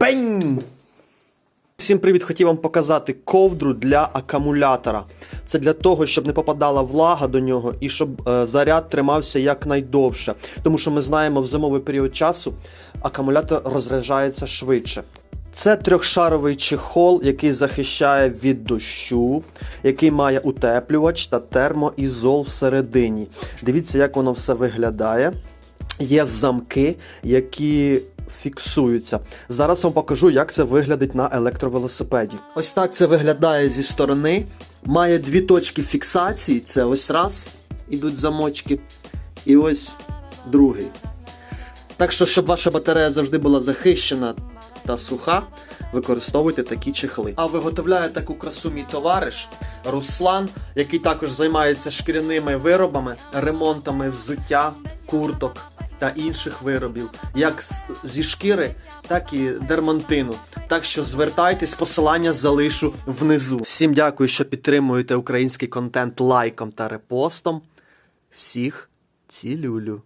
Бень! Всім привіт! Хотів вам показати ковдру для акумулятора. Це для того, щоб не попадала влага до нього і щоб е, заряд тримався якнайдовше. Тому що ми знаємо, в зимовий період часу акумулятор розряджається швидше. Це трьохшаровий чехол, який захищає від дощу, який має утеплювач та термоізол всередині. Дивіться, як воно все виглядає. Є замки, які фіксуються. Зараз вам покажу, як це виглядить на електровелосипеді. Ось так це виглядає зі сторони. Має дві точки фіксації. Це ось раз, ідуть замочки, і ось другий. Так що, щоб ваша батарея завжди була захищена та суха, використовуйте такі чехли. А виготовляє таку красу мій товариш Руслан, який також займається шкіряними виробами, ремонтами взуття, курток та інших виробів, як зі шкіри, так і дермантину. Так що звертайтесь, посилання залишу внизу. Всім дякую, що підтримуєте український контент лайком та репостом. Всіх цілюлю.